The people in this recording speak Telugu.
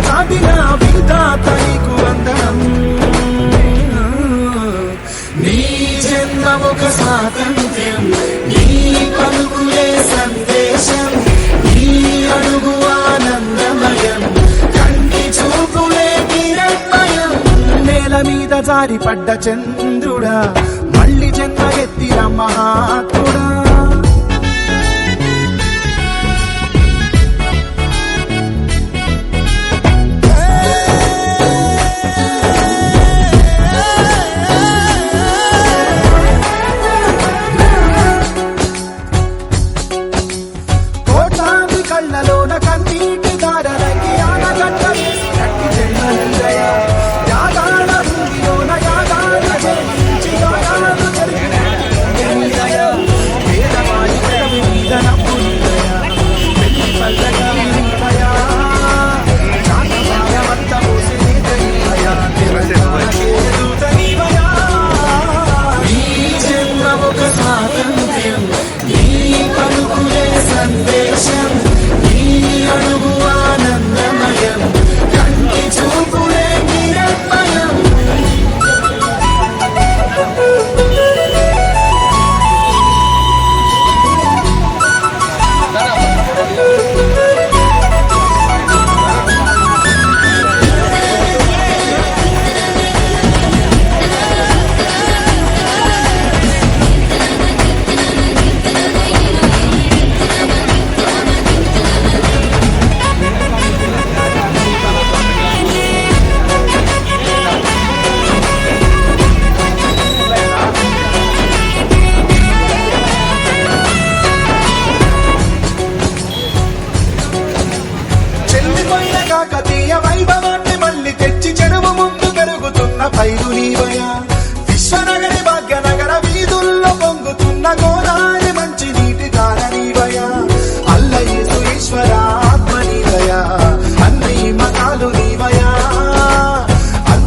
దాటిన సాధిన విధాత నీకు వందనం. నీ జన్మముఖ స్వాతంత్ర్యం నీ పలుకులే సందేశం నీ అడుగు ఆనందమయం కంటి చూపులే కిరణమయం నేల మీద జారిపడ్డ చంద్రుడా మళ్ళీ జన్మ ఎత్తిన మహాత్ముడా. కళ్ళలోన కన్నీటి